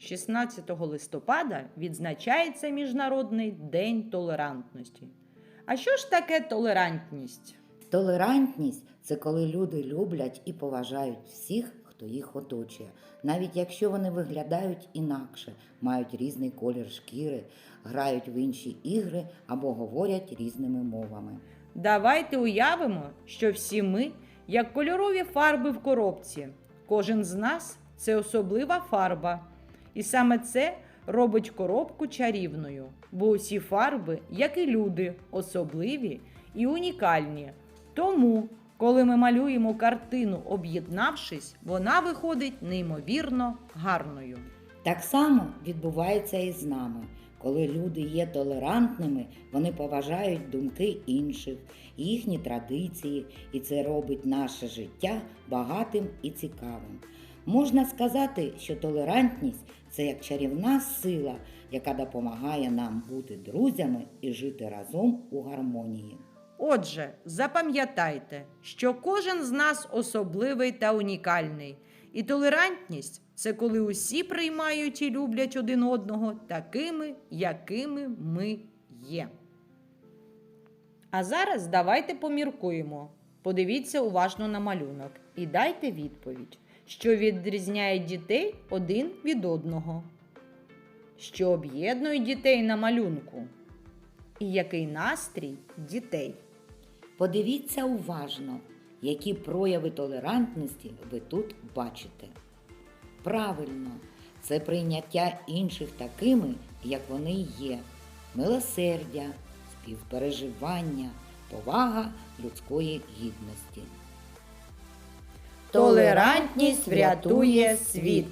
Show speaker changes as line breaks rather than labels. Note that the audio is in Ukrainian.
16 листопада відзначається Міжнародний день толерантності. А що ж таке толерантність?
Толерантність це коли люди люблять і поважають всіх, хто їх оточує, навіть якщо вони виглядають інакше, мають різний колір шкіри, грають в інші ігри або говорять різними мовами.
Давайте уявимо, що всі ми, як кольорові фарби в коробці. Кожен з нас це особлива фарба. І саме це робить коробку чарівною, бо усі фарби, як і люди, особливі і унікальні. Тому, коли ми малюємо картину, об'єднавшись, вона виходить неймовірно гарною.
Так само відбувається і з нами. Коли люди є толерантними, вони поважають думки інших, їхні традиції, і це робить наше життя багатим і цікавим. Можна сказати, що толерантність це як чарівна сила, яка допомагає нам бути друзями і жити разом у гармонії.
Отже, запам'ятайте, що кожен з нас особливий та унікальний. І толерантність це коли усі приймають і люблять один одного такими, якими ми є. А зараз давайте поміркуємо. Подивіться уважно на малюнок і дайте відповідь, що відрізняє дітей один від одного, що об'єднує дітей на малюнку, і який настрій дітей.
Подивіться уважно, які прояви толерантності ви тут бачите. Правильно, це прийняття інших такими, як вони є, милосердя, співпереживання, повага людської гідності.
Толерантність врятує світ.